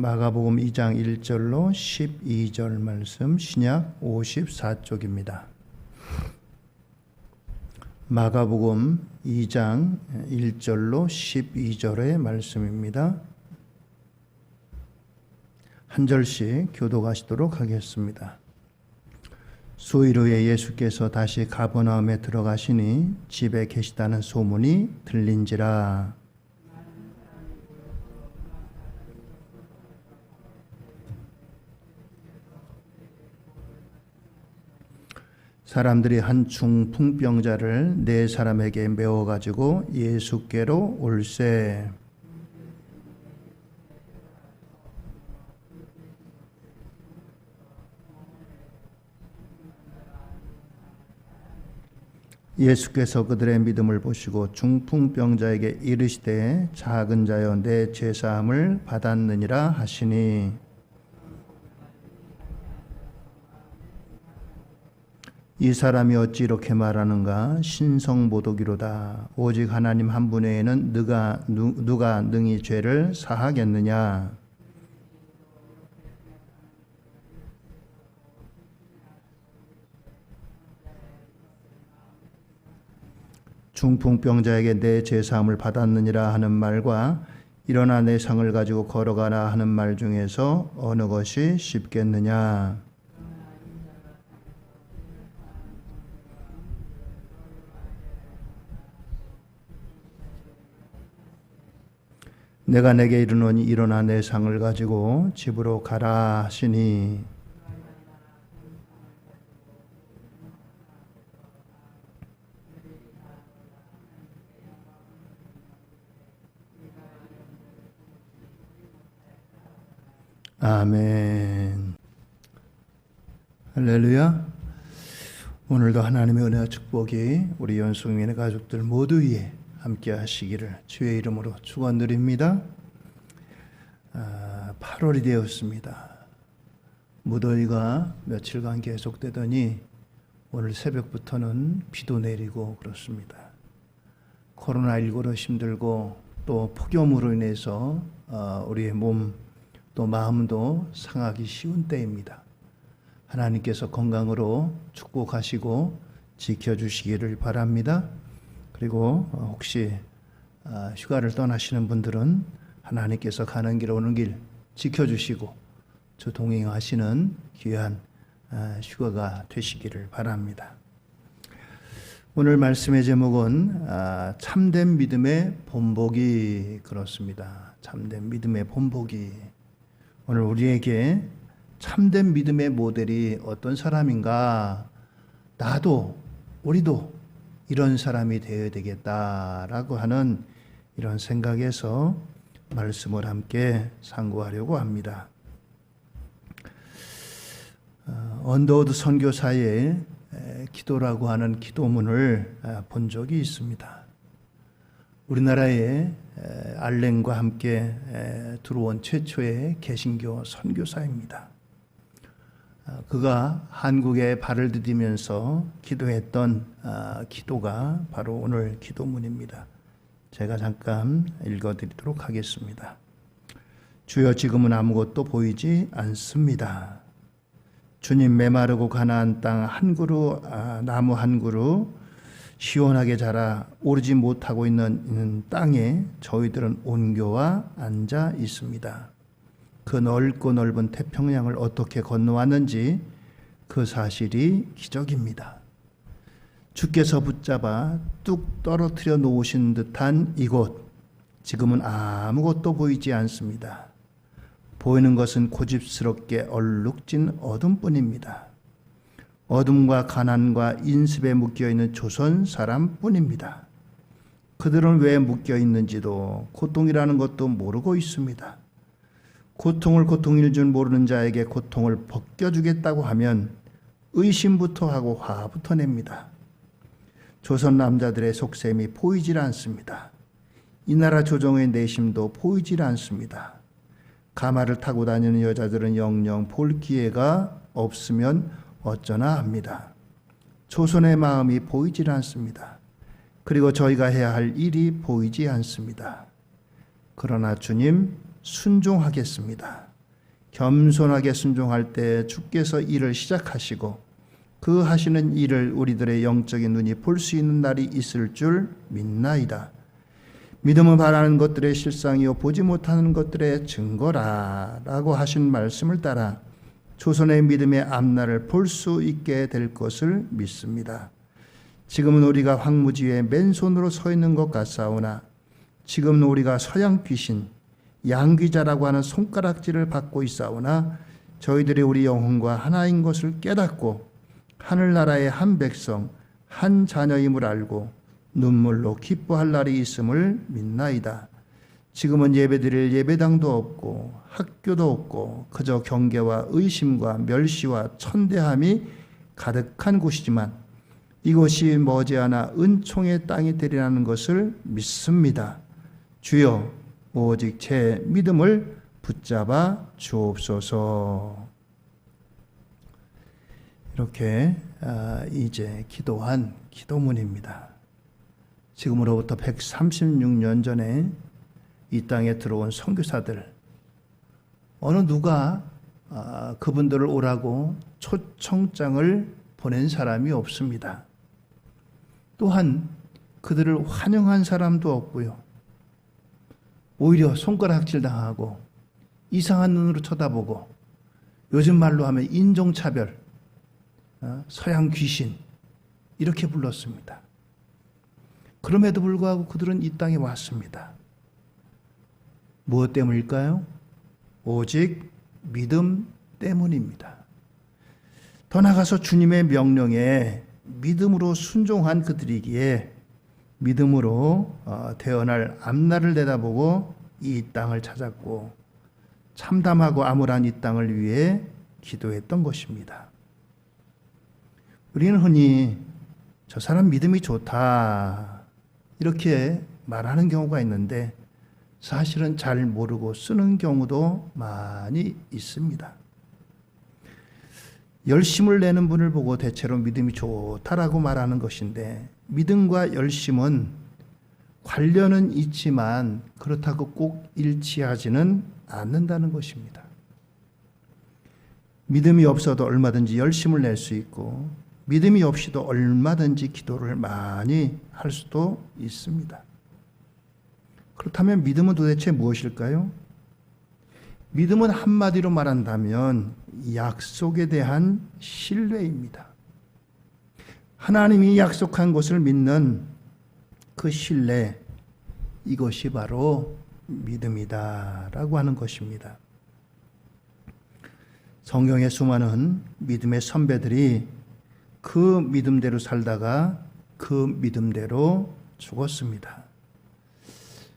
마가복음 2장 1절로 12절 말씀 신약 54쪽입니다. 마가복음 2장 1절로 12절의 말씀입니다. 한 절씩 교도가시도록 하겠습니다. 수일 후에 예수께서 다시 가버나움에 들어가시니 집에 계시다는 소문이 들린지라 사람들이 한 중풍병자를 네 사람에게 메워 가지고 예수께로 올세. 예수께서 그들의 믿음을 보시고 중풍병자에게 이르시되 작은 자여 내 죄사함을 받았느니라 하시니 이 사람이 어찌 이렇게 말하는가? 신성모독이로다. 오직 하나님 한 분 외에는 누가 누, 누가 능히 죄를 사하겠느냐? 중풍병자에게 내 죄사함을 받았느니라 하는 말과 일어나 내 상을 가지고 걸어가라 하는 말 중에서 어느 것이 쉽겠느냐 내가 내게 이르노니 일어나 내 상을 가지고 집으로 가라 하시니 아멘. 할렐루야. 오늘도 하나님의 은혜와 축복이 우리 연수민의 가족들 모두 위에 함께 하시기를 주의 이름으로 축원드립니다. 아, 8월이 되었습니다. 무더위가 며칠간 계속되더니 오늘 새벽부터는 비도 내리고 그렇습니다. 코로나19로 힘들고 또 폭염으로 인해서 어, 우리의 몸 또 마음도 상하기 쉬운 때입니다. 하나님께서 건강으로 축복하시고 지켜주시기를 바랍니다. 그리고 어, 혹시 아, 휴가를 떠나시는 분들은 하나님께서 가는 길 오는 길 지켜주시고 저 동행하시는 귀한 아, 휴가가 되시기를 바랍니다. 오늘 말씀의 제목은 아, 참된 믿음의 본보기 그렇습니다. 참된 믿음의 본보기. 오늘 우리에게 참된 믿음의 모델이 어떤 사람인가? 나도, 우리도 이런 사람이 되어야 되겠다라고 하는 이런 생각에서 말씀을 함께 상고하려고 합니다. 어, 언더우드 선교사의 기도라고 하는 기도문을 본 적이 있습니다. 우리나라에 알렌과 함께 들어온 최초의 개신교 선교사입니다. 아, 그가 한국에 발을 디디면서 기도했던 아, 기도가 바로 오늘 기도문입니다. 제가 잠깐 읽어드리도록 하겠습니다. 주여 지금은 아무것도 보이지 않습니다. 주님 메마르고 가나안 땅 한 그루 아, 나무 한 그루 시원하게 자라 오르지 못하고 있는 땅에 저희들은 온교와 앉아 있습니다. 그 넓고 넓은 태평양을 어떻게 건너왔는지 그 사실이 기적입니다. 주께서 붙잡아 뚝 떨어뜨려 놓으신 듯한 이곳, 지금은 아무것도 보이지 않습니다. 보이는 것은 고집스럽게 얼룩진 어둠뿐입니다. 어둠과 가난과 인습에 묶여 있는 조선 사람뿐입니다. 그들은 왜 묶여 있는지도 고통이라는 것도 모르고 있습니다. 고통을 고통일 줄 모르는 자에게 고통을 벗겨주겠다고 하면 의심부터 하고 화부터 냅니다. 조선 남자들의 속셈이 보이질 않습니다. 이 나라 조정의 내심도 보이질 않습니다. 가마를 타고 다니는 여자들은 영영 볼 기회가 없으면 어쩌나 합니다. 조선의 마음이 보이질 않습니다. 그리고 저희가 해야 할 일이 보이지 않습니다. 그러나 주님 순종하겠습니다. 겸손하게 순종할 때 주께서 일을 시작하시고 그 하시는 일을 우리들의 영적인 눈이 볼 수 있는 날이 있을 줄 믿나이다. 믿음은 바라는 것들의 실상이요 보지 못하는 것들의 증거라라고 하신 말씀을 따라 조선의 믿음의 앞날을 볼 수 있게 될 것을 믿습니다. 지금은 우리가 황무지에 맨손으로 서 있는 것 같사오나 지금은 우리가 서양 귀신 양귀자라고 하는 손가락질을 받고 있사오나 저희들이 우리 영혼과 하나인 것을 깨닫고 하늘나라의 한 백성 한 자녀임을 알고 눈물로 기뻐할 날이 있음을 믿나이다. 지금은 예배드릴 예배당도 없고 학교도 없고 그저 경계와 의심과 멸시와 천대함이 가득한 곳이지만 이곳이 머지않아 은총의 땅이 되리라는 것을 믿습니다. 주여 오직 제 믿음을 붙잡아 주옵소서. 이렇게 아, 이제 기도한 기도문입니다. 지금으로부터 136년 전에 이 땅에 들어온 선교사들 어느 누가 아, 그분들을 오라고 초청장을 보낸 사람이 없습니다. 또한 그들을 환영한 사람도 없고요. 오히려 손가락질 당하고 이상한 눈으로 쳐다보고 요즘 말로 하면 인종차별, 어, 서양 귀신 이렇게 불렀습니다. 그럼에도 불구하고 그들은 이 땅에 왔습니다. 무엇 때문일까요? 오직 믿음 때문입니다. 더 나가서 주님의 명령에 믿음으로 순종한 그들이기에 믿음으로 어, 태어날 앞날을 내다보고 이 땅을 찾았고 참담하고 암울한 이 땅을 위해 기도했던 것입니다. 우리는 흔히 저 사람 믿음이 좋다 이렇게 말하는 경우가 있는데 사실은 잘 모르고 쓰는 경우도 많이 있습니다. 열심을 내는 분을 보고 대체로 믿음이 좋다라고 말하는 것인데 믿음과 열심은 관련은 있지만 그렇다고 꼭 일치하지는 않는다는 것입니다. 믿음이 없어도 얼마든지 열심을 낼 수 있고 믿음이 없이도 얼마든지 기도를 많이 할 수도 있습니다. 그렇다면 믿음은 도대체 무엇일까요? 믿음은 한마디로 말한다면 약속에 대한 신뢰입니다. 하나님이 약속한 것을 믿는 그 신뢰, 이것이 바로 믿음이다 라고 하는 것입니다. 성경의 수많은 믿음의 선배들이 그 믿음대로 살다가 그 믿음대로 죽었습니다.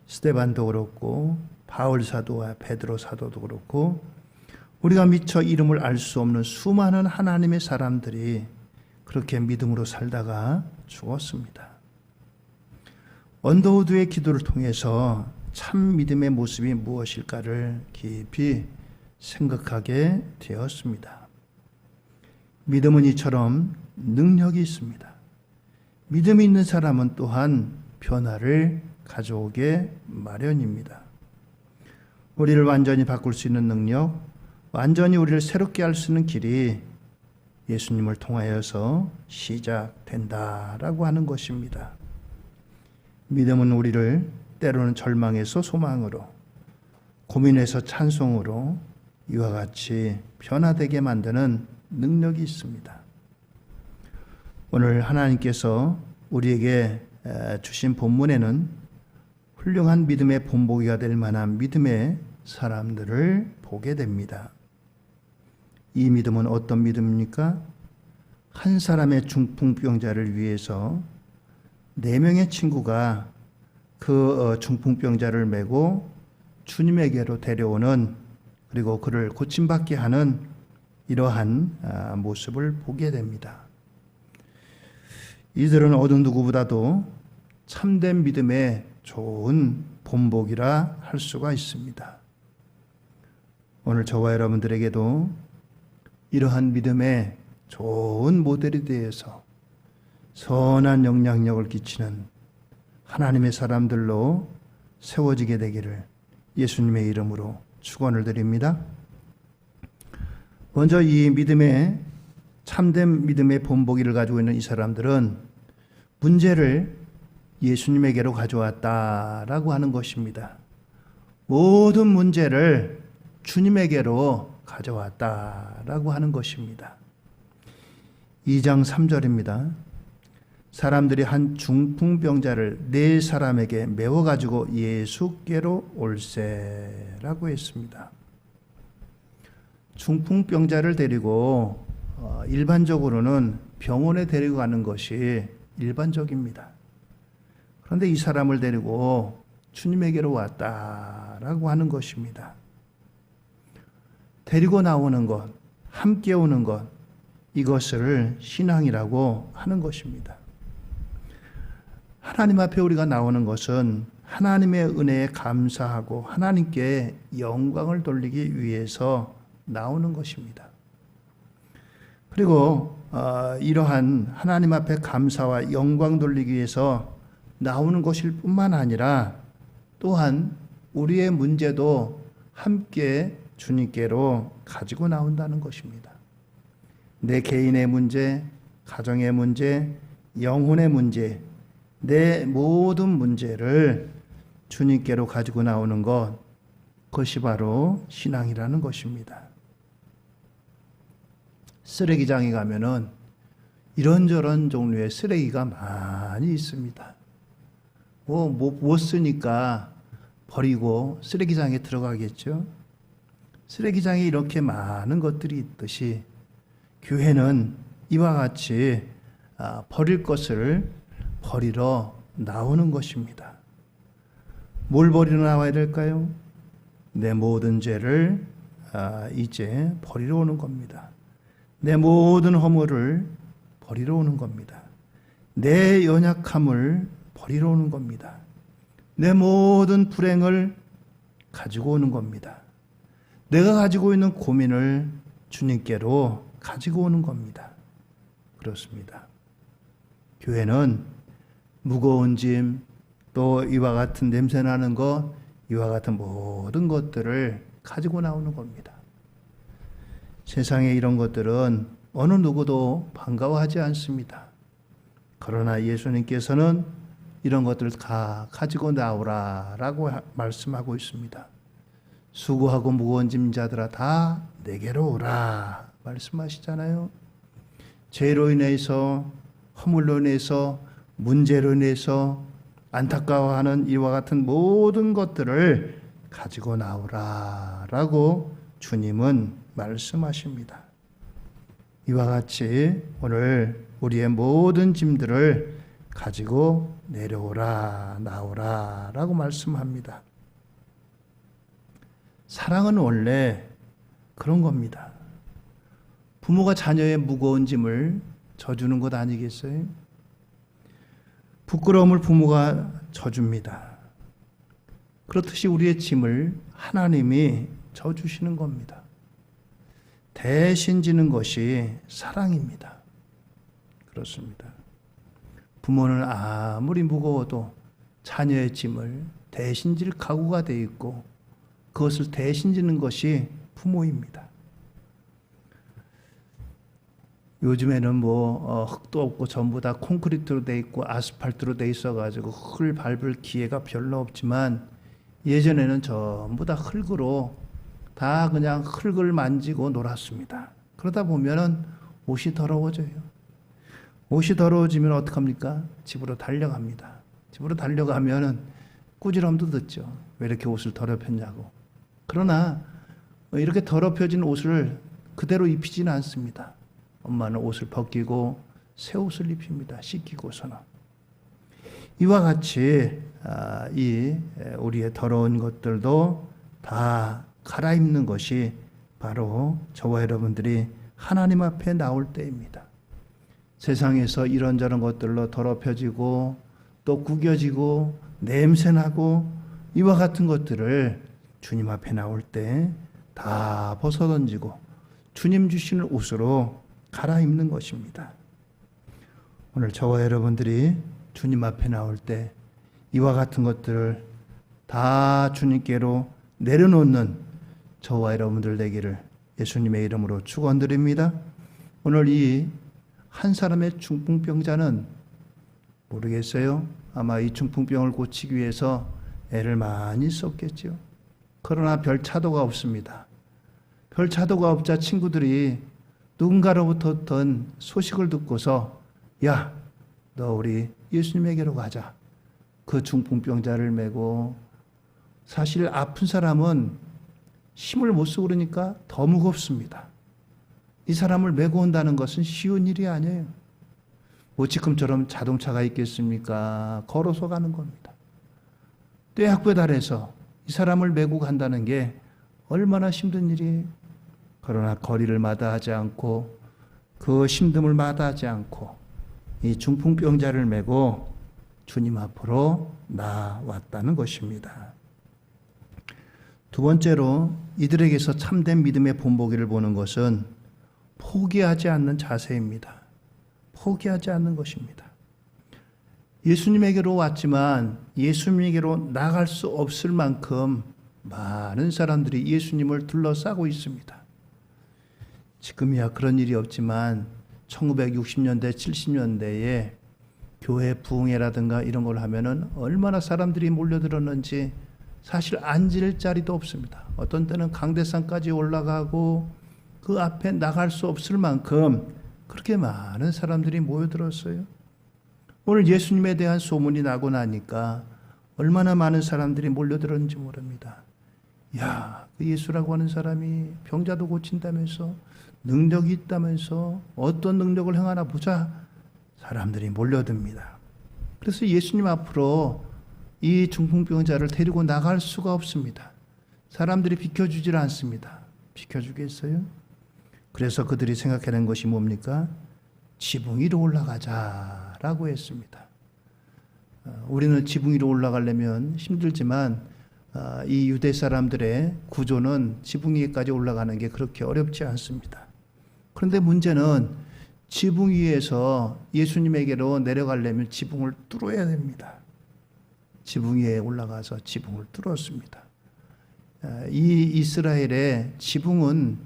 스테반도 그렇고 바울 사도와 베드로 사도도 그렇고 우리가 미처 이름을 알 수 없는 수많은 하나님의 사람들이 그렇게 믿음으로 살다가 죽었습니다. 언더우드의 기도를 통해서 참 믿음의 모습이 무엇일까를 깊이 생각하게 되었습니다. 믿음은 이처럼 능력이 있습니다. 믿음이 있는 사람은 또한 변화를 가져오게 마련입니다. 우리를 완전히 바꿀 수 있는 능력, 완전히 우리를 새롭게 할 수 있는 길이 예수님을 통하여서 시작된다라고 하는 것입니다. 믿음은 우리를 때로는 절망에서 소망으로, 고민에서 찬송으로 이와 같이 변화되게 만드는 능력이 있습니다. 오늘 하나님께서 우리에게 주신 본문에는 훌륭한 믿음의 본보기가 될 만한 믿음의 사람들을 보게 됩니다. 이 믿음은 어떤 믿음입니까? 한 사람의 중풍병자를 위해서 네 명의 친구가 그 어, 중풍병자를 메고 주님에게로 데려오는 그리고 그를 고침받게 하는 이러한 아, 모습을 보게 됩니다. 이들은 어느 누구보다도 참된 믿음의 좋은 본보기라 할 수가 있습니다. 오늘 저와 여러분들에게도 이러한 믿음의 좋은 모델이 되어서 선한 영향력을 끼치는 하나님의 사람들로 세워지게 되기를 예수님의 이름으로 축원을 드립니다. 먼저 이 믿음의 참된 믿음의 본보기를 가지고 있는 이 사람들은 문제를 예수님에게로 가져왔다라고 하는 것입니다. 모든 문제를 주님에게로 가져왔다라고 하는 것입니다. 2장 3절입니다. 사람들이 한 중풍병자를 네 사람에게 메워 가지고 예수께로 올세라고 했습니다. 중풍병자를 데리고 어, 일반적으로는 병원에 데리고 가는 것이 일반적입니다. 그런데 이 사람을 데리고 주님에게로 왔다라고 하는 것입니다. 데리고 나오는 것, 함께 오는 것, 이것을 신앙이라고 하는 것입니다. 하나님 앞에 우리가 나오는 것은 하나님의 은혜에 감사하고 하나님께 영광을 돌리기 위해서 나오는 것입니다. 그리고 어, 이러한 하나님 앞에 감사와 영광 돌리기 위해서 나오는 것일 뿐만 아니라 또한 우리의 문제도 함께 주님께로 가지고 나온다는 것입니다. 내 개인의 문제, 가정의 문제, 영혼의 문제, 내 모든 문제를 주님께로 가지고 나오는 것, 그것이 바로 신앙이라는 것입니다. 쓰레기장에 가면은 이런저런 종류의 쓰레기가 많이 있습니다. 뭐, 뭐, 못 쓰니까 버리고 쓰레기장에 들어가겠죠. 쓰레기장에 이렇게 많은 것들이 있듯이 교회는 이와 같이 아, 버릴 것을 버리러 나오는 것입니다. 뭘 버리러 나와야 될까요? 내 모든 죄를 아, 이제 버리러 오는 겁니다. 내 모든 허물을 버리러 오는 겁니다. 내 연약함을 버리러 오는 겁니다. 내 모든 불행을 가지고 오는 겁니다. 내가 가지고 있는 고민을 주님께로 가지고 오는 겁니다. 그렇습니다. 교회는 무거운 짐, 또 이와 같은 냄새 나는 것, 이와 같은 모든 것들을 가지고 나오는 겁니다. 세상에 이런 것들은 어느 누구도 반가워하지 않습니다. 그러나 예수님께서는 이런 것들을 다 가지고 나오라라고 말씀하고 있습니다. 수고하고 무거운 짐자들아 다 내게로 오라 말씀하시잖아요. 죄로 인해서 허물로 인해서 문제로 인해서 안타까워하는 이와 같은 모든 것들을 가지고 나오라라고 주님은 말씀하십니다. 이와 같이 오늘 우리의 모든 짐들을 가지고 내려오라, 나오라 라고 말씀합니다. 사랑은 원래 그런 겁니다. 부모가 자녀의 무거운 짐을 져주는 것 아니겠어요? 부끄러움을 부모가 져줍니다. 그렇듯이 우리의 짐을 하나님이 져주시는 겁니다. 대신 지는 것이 사랑입니다. 그렇습니다. 부모는 아무리 무거워도 자녀의 짐을 대신 질 각오가 되어 있고 그것을 대신 지는 것이 부모입니다. 요즘에는 뭐 어, 흙도 없고 전부 다 콘크리트로 돼 있고 아스팔트로 돼 있어 가지고 흙을 밟을 기회가 별로 없지만 예전에는 전부 다 흙으로 다 그냥 흙을 만지고 놀았습니다. 그러다 보면은 옷이 더러워져요. 옷이 더러워지면 어떡합니까? 집으로 달려갑니다. 집으로 달려가면은 꾸지람도 듣죠. 왜 이렇게 옷을 더럽혔냐고. 그러나 이렇게 더럽혀진 옷을 그대로 입히지는 않습니다. 엄마는 옷을 벗기고 새 옷을 입힙니다. 씻기고서는. 이와 같이 아, 이 우리의 더러운 것들도 다 갈아입는 것이 바로 저와 여러분들이 하나님 앞에 나올 때입니다. 세상에서 이런저런 것들로 더럽혀지고 또 구겨지고 냄새나고 이와 같은 것들을 주님 앞에 나올 때 다 벗어던지고 주님 주시는 옷으로 갈아입는 것입니다. 오늘 저와 여러분들이 주님 앞에 나올 때 이와 같은 것들을 다 주님께로 내려놓는 저와 여러분들 되기를 예수님의 이름으로 축원드립니다. 오늘 이 한 사람의 중풍병자는 모르겠어요. 아마 이 중풍병을 고치기 위해서 애를 많이 썼겠죠. 그러나 별 차도가 없습니다. 별 차도가 없자 친구들이 누군가로부터 어떤 소식을 듣고서 야, 너 우리 예수님에게로 가자. 그 중풍병자를 메고 사실 아픈 사람은 힘을 못 쓰고 그러니까 더 무겁습니다. 이 사람을 메고 온다는 것은 쉬운 일이 아니에요. 뭐 지금처럼 자동차가 있겠습니까? 걸어서 가는 겁니다. 떼학배달해서 이 사람을 메고 간다는 게 얼마나 힘든 일이에요. 그러나 거리를 마다하지 않고 그 힘듦을 마다하지 않고 이 중풍병자를 메고 주님 앞으로 나왔다는 것입니다. 두 번째로 이들에게서 참된 믿음의 본보기를 보는 것은 포기하지 않는 자세입니다. 포기하지 않는 것입니다. 예수님에게로 왔지만 예수님에게로 나갈 수 없을 만큼 많은 사람들이 예수님을 둘러싸고 있습니다. 지금이야 그런 일이 없지만 1960년대, 70년대에 교회 부흥회라든가 이런 걸 하면은 얼마나 사람들이 몰려들었는지 사실 앉을 자리도 없습니다. 어떤 때는 강대상까지 올라가고 그 앞에 나갈 수 없을 만큼 그렇게 많은 사람들이 모여들었어요. 오늘 예수님에 대한 소문이 나고 나니까 얼마나 많은 사람들이 몰려들었는지 모릅니다. 야, 그 예수라고 하는 사람이 병자도 고친다면서 능력이 있다면서 어떤 능력을 행하나 보자 사람들이 몰려듭니다. 그래서 예수님 앞으로 이 중풍병자를 데리고 나갈 수가 없습니다. 사람들이 비켜주질 않습니다. 비켜주겠어요? 그래서 그들이 생각하는 것이 뭡니까? 지붕 위로 올라가자 라고 했습니다. 어, 우리는 지붕 위로 올라가려면 힘들지만 어, 이 유대 사람들의 구조는 지붕 위까지 올라가는 게 그렇게 어렵지 않습니다. 그런데 문제는 지붕 위에서 예수님에게로 내려가려면 지붕을 뚫어야 됩니다. 지붕 위에 올라가서 지붕을 뚫었습니다. 어, 이 이스라엘의 지붕은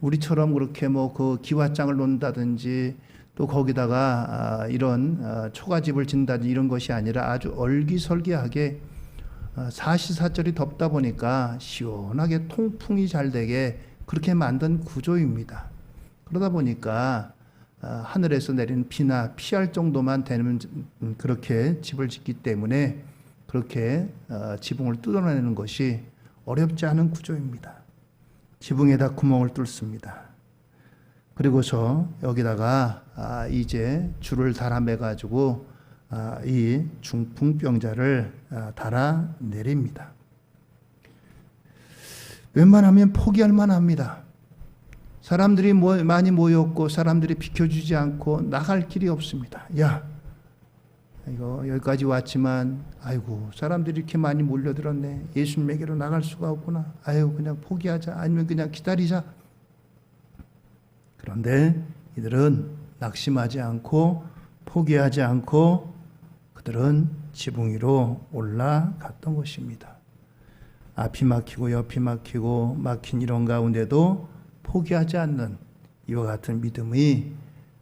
우리처럼 그렇게 뭐 그 기와장을 놓는다든지 또 거기다가 아, 이런 아, 초가집을 진다든지 이런 것이 아니라 아주 얼기설기하게 아, 사시사철이 덥다 보니까 시원하게 통풍이 잘 되게 그렇게 만든 구조입니다. 그러다 보니까 하늘에서 내리는 비나 피할 정도만 되는 음, 그렇게 집을 짓기 때문에 그렇게 지붕을 뜯어내는 것이 어렵지 않은 구조입니다. 지붕에다 구멍을 뚫습니다. 그리고서 여기다가 아, 이제 줄을 달아매 가지고 아, 이 중풍병자를 아, 달아 내립니다. 웬만하면 포기할 만합니다. 사람들이 많이 모였고 사람들이 비켜주지 않고 나갈 길이 없습니다. 야, 이거 여기까지 왔지만 아이고 사람들이 이렇게 많이 몰려들었네. 예수님에게로 나갈 수가 없구나. 아유 그냥 포기하자. 아니면 그냥 기다리자. 그런데 이들은 낙심하지 않고 포기하지 않고 그들은 지붕 위로 올라갔던 것입니다. 앞이 막히고 옆이 막히고 막힌 이런 가운데도 포기하지 않는 이와 같은 믿음이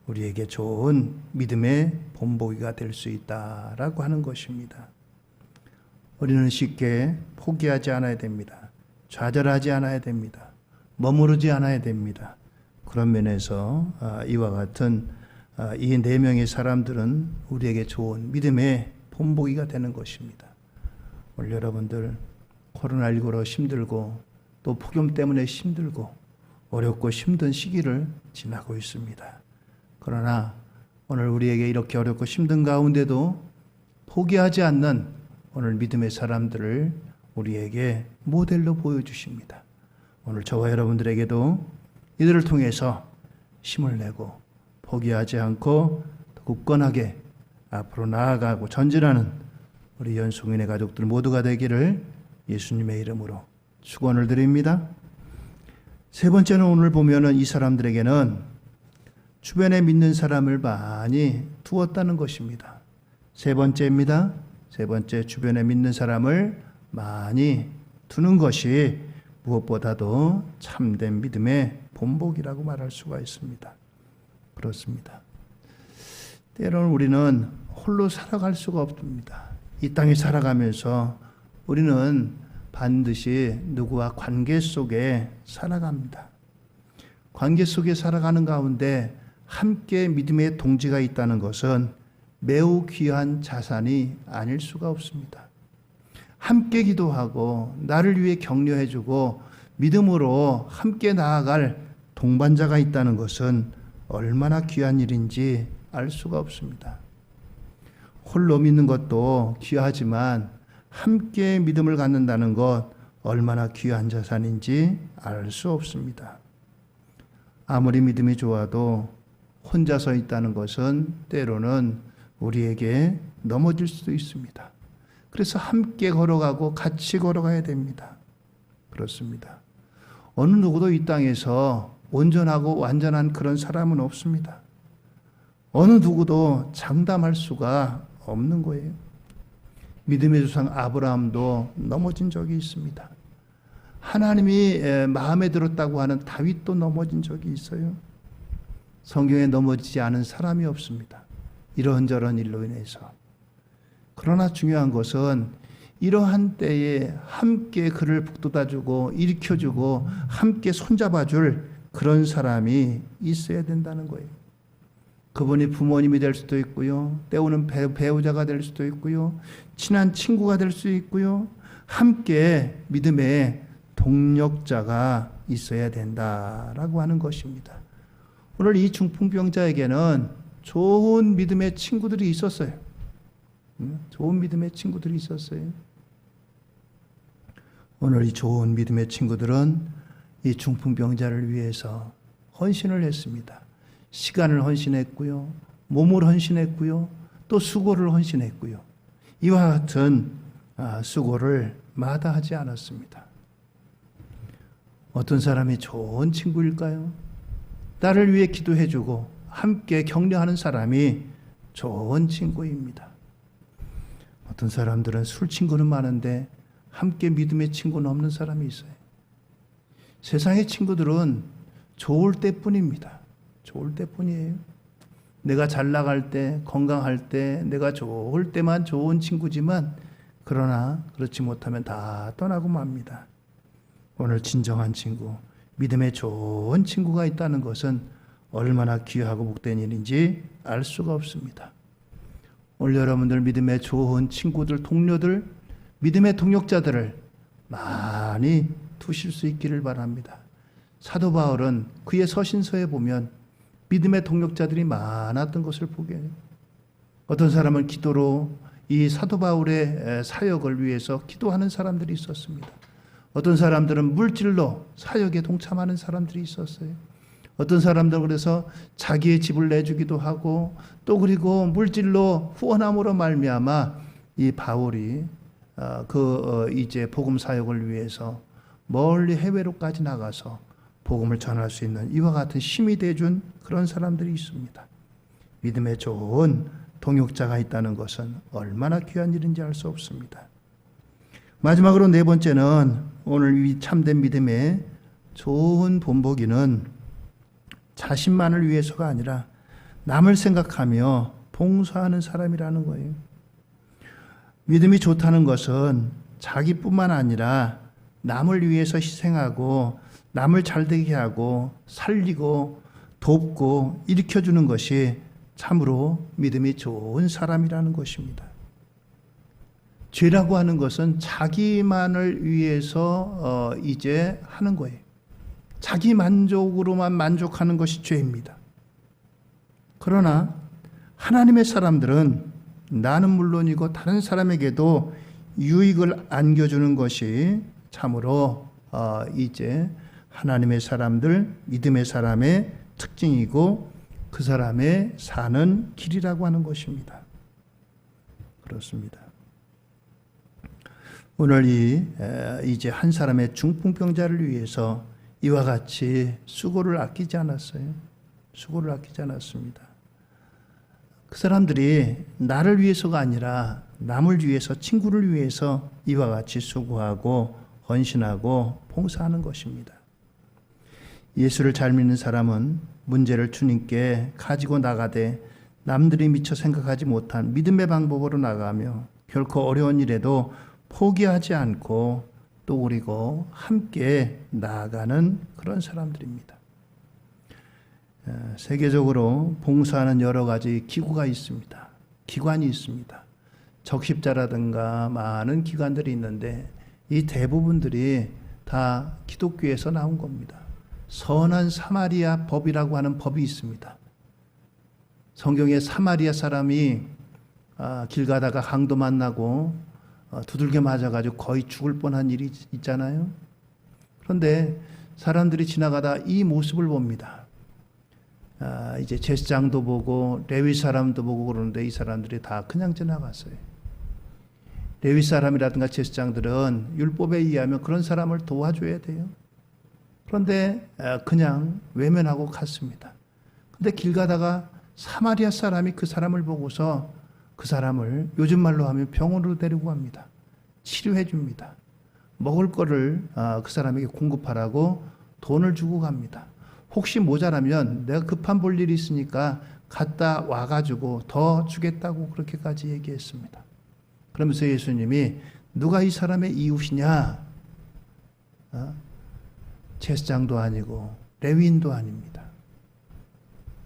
우리에게 좋은 믿음의 본보기가 될 수 있다라고 하는 것입니다. 우리는 쉽게 포기하지 않아야 됩니다. 좌절하지 않아야 됩니다. 머무르지 않아야 됩니다. 그런 면에서 아, 이와 같은 아, 이네 명의 사람들은 우리에게 좋은 믿음의 본보기가 되는 것입니다. 오늘 여러분들 코로나19로 힘들고 또 폭염 때문에 힘들고 어렵고 힘든 시기를 지나고 있습니다. 그러나 오늘 우리에게 이렇게 어렵고 힘든 가운데도 포기하지 않는 오늘 믿음의 사람들을 우리에게 모델로 보여주십니다. 오늘 저와 여러분들에게도 이들을 통해서 힘을 내고 포기하지 않고 굳건하게 앞으로 나아가고 전진하는 우리 연송인의 가족들 모두가 되기를 예수님의 이름으로 축원을 드립니다. 세 번째는 오늘 보면은 이 사람들에게는 주변에 믿는 사람을 많이 두었다는 것입니다. 세 번째입니다. 세 번째 주변에 믿는 사람을 많이 두는 것이 무엇보다도 참된 믿음의 본복이라고 말할 수가 있습니다. 그렇습니다. 때로는 우리는 홀로 살아갈 수가 없습니다. 이 땅에 살아가면서 우리는 반드시 누구와 관계 속에 살아갑니다. 관계 속에 살아가는 가운데 함께 믿음의 동지가 있다는 것은 매우 귀한 자산이 아닐 수가 없습니다. 함께 기도하고 나를 위해 격려해주고 믿음으로 함께 나아갈 동반자가 있다는 것은 얼마나 귀한 일인지 알 수가 없습니다. 홀로 믿는 것도 귀하지만 함께 믿음을 갖는다는 것 얼마나 귀한 자산인지 알 수 없습니다. 아무리 믿음이 좋아도 혼자 서 있다는 것은 때로는 우리에게 넘어질 수도 있습니다. 그래서 함께 걸어가고 같이 걸어가야 됩니다. 그렇습니다. 어느 누구도 이 땅에서 온전하고 완전한 그런 사람은 없습니다. 어느 누구도 장담할 수가 없는 거예요. 믿음의 조상 아브라함도 넘어진 적이 있습니다. 하나님이 마음에 들었다고 하는 다윗도 넘어진 적이 있어요. 성경에 넘어지지 않은 사람이 없습니다. 이런저런 일로 인해서. 그러나 중요한 것은 이러한 때에 함께 그를 북돋아주고 일으켜주고 함께 손잡아줄 그런 사람이 있어야 된다는 거예요. 그분이 부모님이 될 수도 있고요. 때우는 배우자가 될 수도 있고요. 친한 친구가 될 수 있고요. 함께 믿음의 동력자가 있어야 된다라고 하는 것입니다. 오늘 이 중풍병자에게는 좋은 믿음의 친구들이 있었어요. 좋은 믿음의 친구들이 있었어요. 오늘 이 좋은 믿음의 친구들은 이 중풍병자를 위해서 헌신을 했습니다. 시간을 헌신했고요. 몸을 헌신했고요. 또 수고를 헌신했고요. 이와 같은 아, 수고를 마다하지 않았습니다. 어떤 사람이 좋은 친구일까요? 나를 위해 기도해주고 함께 격려하는 사람이 좋은 친구입니다. 어떤 사람들은 술 친구는 많은데 함께 믿음의 친구는 없는 사람이 있어요. 세상의 친구들은 좋을 때뿐입니다. 좋을 때뿐이에요. 내가 잘 나갈 때, 건강할 때, 내가 좋을 때만 좋은 친구지만 그러나 그렇지 못하면 다 떠나고 맙니다. 오늘 진정한 친구, 믿음의 좋은 친구가 있다는 것은 얼마나 귀하고 복된 일인지 알 수가 없습니다. 오늘 여러분들 믿음의 좋은 친구들, 동료들, 믿음의 동역자들을 많이 두실 수 있기를 바랍니다. 사도 바울은 그의 서신서에 보면 믿음의 동역자들이 많았던 것을 보게 해요. 어떤 사람은 기도로 이 사도 바울의 사역을 위해서 기도하는 사람들이 있었습니다. 어떤 사람들은 물질로 사역에 동참하는 사람들이 있었어요. 어떤 사람들은 그래서 자기의 집을 내주기도 하고 또 그리고 물질로 후원함으로 말미암아 이 바울이 어, 그 어, 이제 복음 사역을 위해서 멀리 해외로까지 나가서 복음을 전할 수 있는 이와 같은 힘이 돼준 그런 사람들이 있습니다. 믿음에 좋은 동역자가 있다는 것은 얼마나 귀한 일인지 알 수 없습니다. 마지막으로 네 번째는 오늘 이 참된 믿음의 좋은 본보기는 자신만을 위해서가 아니라 남을 생각하며 봉사하는 사람이라는 거예요. 믿음이 좋다는 것은 자기뿐만 아니라 남을 위해서 희생하고 남을 잘되게 하고 살리고 돕고 일으켜주는 것이 참으로 믿음이 좋은 사람이라는 것입니다. 죄라고 하는 것은 자기만을 위해서 어, 이제 하는 거예요. 자기 만족으로만 만족하는 것이 죄입니다. 그러나 하나님의 사람들은 나는 물론이고 다른 사람에게도 유익을 안겨주는 것이 참으로 어, 이제 하나님의 사람들, 믿음의 사람의 특징이고 그 사람의 사는 길이라고 하는 것입니다. 그렇습니다. 오늘 이 이제 한 사람의 중풍병자를 위해서 이와 같이 수고를 아끼지 않았어요. 수고를 아끼지 않았습니다. 그 사람들이 나를 위해서가 아니라 남을 위해서 친구를 위해서 이와 같이 수고하고 헌신하고 봉사하는 것입니다. 예수를 잘 믿는 사람은 문제를 주님께 가지고 나가되 남들이 미처 생각하지 못한 믿음의 방법으로 나가며 결코 어려운 일에도 포기하지 않고 또 그리고 함께 나아가는 그런 사람들입니다. 어, 세계적으로 봉사하는 여러 가지 기구가 있습니다. 기관이 있습니다. 적십자라든가 많은 기관들이 있는데 이 대부분들이 다 기독교에서 나온 겁니다. 선한 사마리아 법이라고 하는 법이 있습니다. 성경에 사마리아 사람이 아, 길 가다가 강도 만나고 어, 두들겨 맞아가지고 거의 죽을 뻔한 일이 있잖아요. 그런데 사람들이 지나가다 이 모습을 봅니다. 아, 이제 제사장도 보고 레위 사람도 보고 그러는데 이 사람들이 다 그냥 지나갔어요. 레위 사람이라든가 제사장들은 율법에 의하면 그런 사람을 도와줘야 돼요. 그런데 아, 그냥 외면하고 갔습니다. 근데 길 가다가 사마리아 사람이 그 사람을 보고서 그 사람을 요즘 말로 하면 병원으로 데리고 갑니다. 치료해 줍니다. 먹을 거를 아, 그 사람에게 공급하라고 돈을 주고 갑니다. 혹시 모자라면 내가 급한 볼 일이 있으니까 갔다 와가지고 더 주겠다고 그렇게까지 얘기했습니다. 그러면서 예수님이 누가 이 사람의 이웃이냐? 어? 제사장도 아니고 레위인도 아닙니다.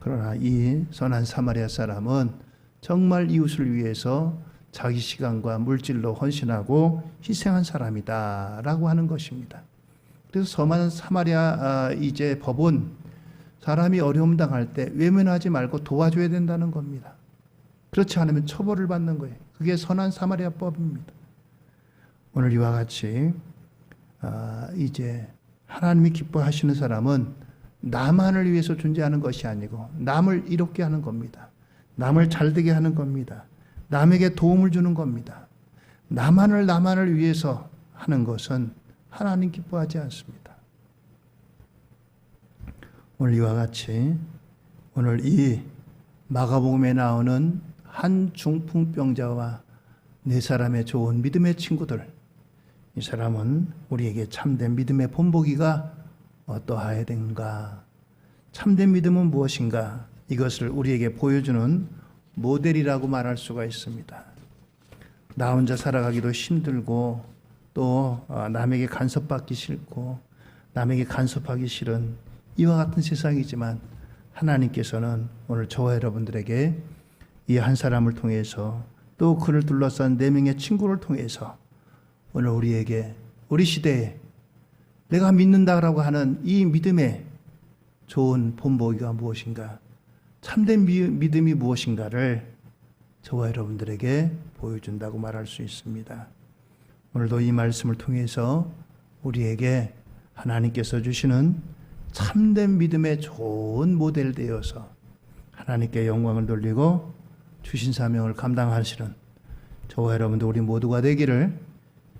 그러나 이 선한 사마리아 사람은 정말 이웃을 위해서 자기 시간과 물질로 헌신하고 희생한 사람이다 라고 하는 것입니다. 그래서 선한 사마리아 아, 이제 법은 사람이 어려움 당할 때 외면하지 말고 도와줘야 된다는 겁니다. 그렇지 않으면 처벌을 받는 거예요. 그게 선한 사마리아법입니다. 오늘 이와 같이 아, 이제 하나님이 기뻐하시는 사람은 나만을 위해서 존재하는 것이 아니고 남을 이롭게 하는 겁니다. 남을 잘되게 하는 겁니다. 남에게 도움을 주는 겁니다. 나만을 나만을 위해서 하는 것은 하나님 기뻐하지 않습니다. 오늘 이와 같이 오늘 이 마가복음에 나오는 한 중풍병자와 네 사람의 좋은 믿음의 친구들 이 사람은 우리에게 참된 믿음의 본보기가 어떠하야 되는가? 참된 믿음은 무엇인가? 이것을 우리에게 보여주는 모델이라고 말할 수가 있습니다. 나 혼자 살아가기도 힘들고 또 어, 남에게 간섭받기 싫고 남에게 간섭하기 싫은 이와 같은 세상이지만 하나님께서는 오늘 저와 여러분들에게 이 한 사람을 통해서 또 그를 둘러싼 네 명의 친구를 통해서 오늘 우리에게 우리 시대에 내가 믿는다라고 하는 이 믿음의 좋은 본보기가 무엇인가? 참된 믿음이 무엇인가를 저와 여러분들에게 보여준다고 말할 수 있습니다. 오늘도 이 말씀을 통해서 우리에게 하나님께서 주시는 참된 믿음의 좋은 모델 되어서 하나님께 영광을 돌리고 주신 사명을 감당하시는 저와 여러분들 우리 모두가 되기를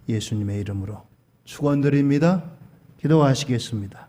예수님의 이름으로 축원드립니다. 기도하시겠습니다.